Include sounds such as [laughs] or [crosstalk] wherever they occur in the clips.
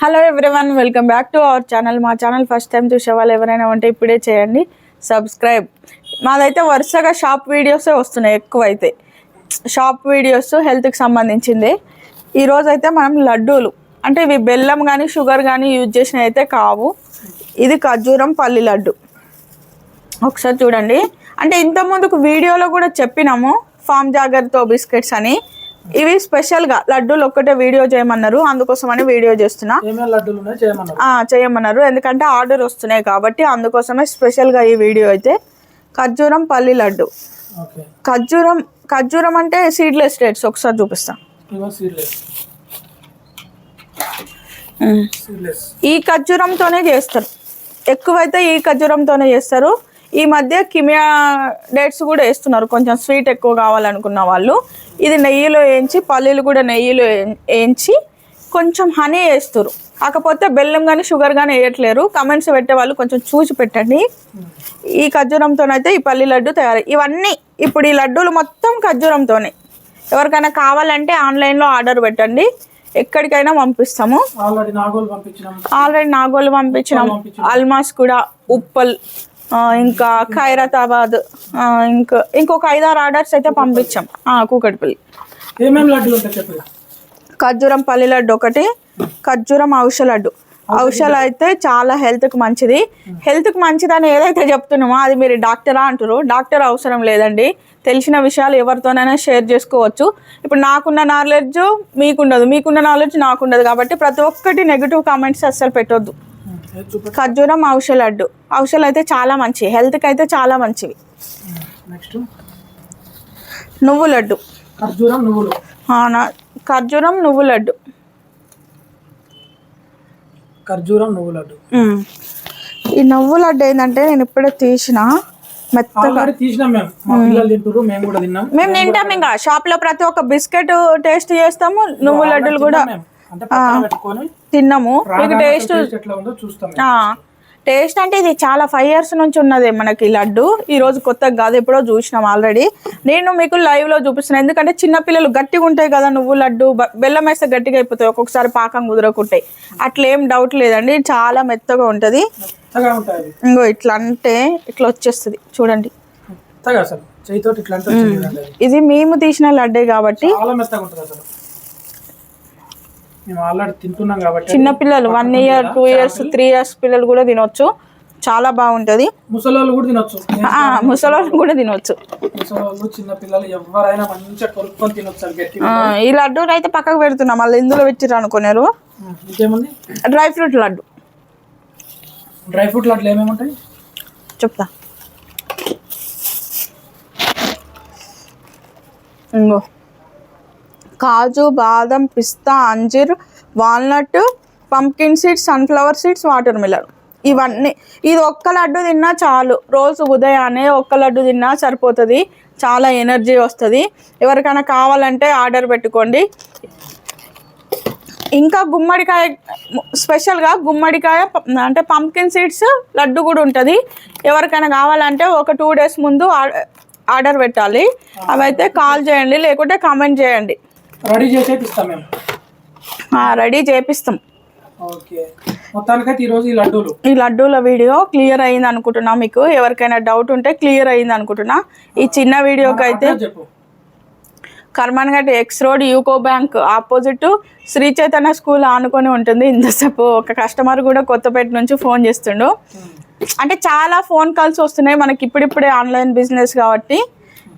Hello everyone welcome back to our channel మా channel first time చూసే వాళ్ళు ఎవరైనా ఉంటే ఇప్పుడే చేయండి. సబ్స్క్రైబ్ మాదైతే వరుసగా షాప్ వీడియోసే వస్తున్నాయి ఎక్కువైతే. షాప్ వీడియోస్ హెల్త్కి సంబంధించింది. ఈరోజైతే మనం లడ్డూలు అంటే ఇవి బెల్లం కానీ షుగర్ కానీ యూజ్ చేసినవి అయితే కావు. ఇది ఖర్జూరం పల్లి లడ్డు. ఒకసారి చూడండి. అంటే ఇంతకుముందుకు వీడియోలో కూడా చెప్పినాము ఫామ్ జాగర్తో బిస్కెట్స్ అని. ఇవి స్పెషల్గా లడ్డూలు ఒక్కటే వీడియో చేయమన్నారు. అందుకోసమని వీడియో చేస్తున్నా. చేయమన్నారు. ఆ, చేయమన్నారు. ఎందుకంటే ఆర్డర్ వస్తున్నాయి కాబట్టి అందుకోసమే స్పెషల్గా ఈ వీడియో అయితే. ఖర్జూరం పల్లి లడ్డు. ఖర్జూరం ఖర్జూరం అంటే సీడ్లెస్ డేట్స్ ఒకసారి చూపిస్తా. ఇవో సీడ్లెస్ సీడ్లెస్ ఈ ఖర్జూరంతోనే చేస్తారు. ఎక్కువైతే ఈ ఖర్జూరంతోనే చేస్తారు. ఈ మధ్య కిమియా డేట్స్ కూడా వేస్తున్నారు. కొంచెం స్వీట్ ఎక్కువ కావాలనుకున్న వాళ్ళు. ఇది నెయ్యిలో వేయించి పల్లీలు కూడా నెయ్యిలో వేయి- వేయించి కొంచెం హనీ వేస్తారు కాకపోతే బెల్లం కానీ షుగర్ కానీ వేయట్లేరు. కమెంట్స్ పెట్టే వాళ్ళు కొంచెం చూసి పెట్టండి. ఈ ఖర్జూరంతోనైతే ఈ పల్లి లడ్డు తయారు ఇవన్నీ ఇప్పుడు ఈ లడ్డూలు మొత్తం ఖర్జూరంతోనే. ఎవరికైనా కావాలంటే ఆన్లైన్లో ఆర్డర్ పెట్టండి. ఎక్కడికైనా పంపిస్తాము. ఆల్రెడీ నాగోలు పంపించినాం. ఆల్రెడీ నాగోలు పంపించినాం. అల్మాస్ కూడా ఉప్పల్ ఇంకా ఖైరతాబాద్ ఇంకా ఇంకొక ఐదారు ఆర్డర్స్ అయితే పంపించాం. కూకట్పల్లి. ఏమేమి ఖర్జూరం పల్లి లడ్డు ఒకటి ఖర్జూరం ఔష లడ్డు. ఔషధ అయితే చాలా హెల్త్కి మంచిది. హెల్త్కి మంచిదని ఏదైతే చెప్తున్నామో అది మీరు డాక్టరా అంటారు డాక్టర్ అవసరం లేదండి. తెలిసిన విషయాలు ఎవరితోనైనా షేర్ చేసుకోవచ్చు. ఇప్పుడు నాకున్న నాలెడ్జ్ మీకుండదు. మీకున్న నాలెడ్జ్ నాకుండదు కాబట్టి ప్రతి ఒక్కటి నెగిటివ్ కామెంట్స్ అస్సలు పెట్టొద్దు. ఖర్జూరం ఔషధ లడ్డు. ఔషధలు అయితే చాలా మంచి హెల్త్కి అయితే చాలా మంచివి. నెక్స్ట్. నువ్వు లడ్డు. ఖర్జూరం నువ్వులు. ఖర్జూరం నువ్వు లడ్డు. ఖర్జూరం నువ్వు లడ్డు. ఈ నువ్వు లడ్డు ఏంటంటే నేను ఇప్పుడే తీసిన. మెత్తగా. తీసినాం మేము. మా పిల్లలు తింటారు మేము కూడా తిన్నాం. మేము తింటాం ఇంకా. షాప్లో ప్రతి ఒక్క బిస్కెట్ టేస్ట్ చేస్తాము నువ్వు లడ్డూలు కూడా. తిన్నాము. టేస్ట్ టేస్ట్ అంటే ఇది చాలా ఫైవ్ ఇయర్స్ నుంచి ఉన్నది మనకి లడ్డు. ఈ రోజు కొత్తగా కాదు ఎప్పుడో చూసినాం ఆల్రెడీ. నేను మీకు లైవ్లో చూపిస్తున్నాను ఎందుకంటే చిన్న పిల్లలు గట్టిగా ఉంటాయి కదా నువ్వు లడ్డు బెల్లం వేస్తే గట్టిగా అయిపోతాయి. ఒక్కొక్కసారి పాకం కుదరకుంటాయి అట్లా ఏం డౌట్ లేదండి. చాలా మెత్తగా ఉంటుంది. ఇంకో ఇట్లా అంటే ఇట్లా వచ్చేస్తుంది. చూడండి. ఇది మేము తీసిన లడ్డే కాబట్టి చాలా మెత్తగా ఉంటుంది అసలు మేము ఆల్రెడీ తింటున్నాం కాబట్టి చిన్న పిల్లలు one year two years three years పిల్లలు కూడా తినొచ్చు. చాలా బాగుంటుంది. ముసలోళ్ళు కూడా తినొచ్చు. [laughs] ముసలోళ్ళు కూడా తినొచ్చు. ముసలోళ్ళు చిన్న పిల్లలు ఎవరైనా మంచిగా కొనుక్కొని తినొచ్చు అది గట్టిగా ఆ, ఈ లడ్డూని అయితే పక్కకు పెడుతున్నాం మళ్ళీ ఇందులో పెట్టిరు అనుకున్నారు dry fruit laddu. Dry fruit లడ్లు ఏమేమి ఉంటాయి? చెప్తా. ఇంగో. కాజు బాదం పిస్తా అంజీర్ walnut pumpkin seeds sunflower seeds watermelon. ఇవన్నీ. ఇది ఒక్క లడ్డు తిన్నా చాలు. రోజు ఉదయాన్నే ఒక్క లడ్డు తిన్నా సరిపోతుంది. చాలా ఎనర్జీ వస్తుంది. ఎవరికైనా కావాలంటే ఆర్డర్ పెట్టుకోండి. ఇంకా గుమ్మడికాయ స్పెషల్గా గుమ్మడికాయ అంటే పంకిన్ సీడ్స్ లడ్డు కూడా ఉంటుంది. ఎవరికైనా కావాలంటే ఒక టూ డేస్ ముందు ఆర్డర్ పెట్టాలి. అవైతే కాల్ చేయండి లేకుంటే కామెంట్ చేయండి. రెడీ చేసే ఇస్తాం మేము. ఆ, రెడీ చేపిస్తాం. ఓకే. మొత్తానికైతే ఈరోజు ఈ లడ్డూలు. ఈ లడ్డూల వీడియో క్లియర్ అయింది అనుకుంటున్నా మీకు. ఎవరికైనా డౌట్ ఉంటే క్లియర్ అయింది అనుకుంటున్నా. ఈ చిన్న వీడియోకి అయితే Karmanghat X road UCO bank opposite Sri Chaitanya school ఆనుకొని ఉంటుంది. ఇంతసేపు ఒక కస్టమర్ కూడా కొత్తపేట నుంచి ఫోన్ చేస్తుండు. అంటే చాలా ఫోన్ కాల్స్ వస్తున్నాయి. మనకి ఇప్పుడిప్పుడే ఆన్లైన్ బిజినెస్ కాబట్టి.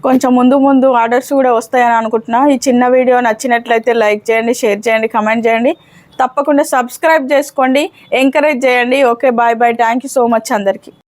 కొంచెం ముందు ముందు ఆర్డర్స్ కూడా వస్తాయని అనుకుంటున్నా. ఈ చిన్న వీడియో నచ్చినట్లయితే లైక్ చేయండి షేర్ చేయండి కమెంట్ చేయండి. తప్పకుండా సబ్స్క్రైబ్ చేసుకోండి ఎంకరేజ్ చేయండి. Okay bye bye. Thank you so much అందరికీ.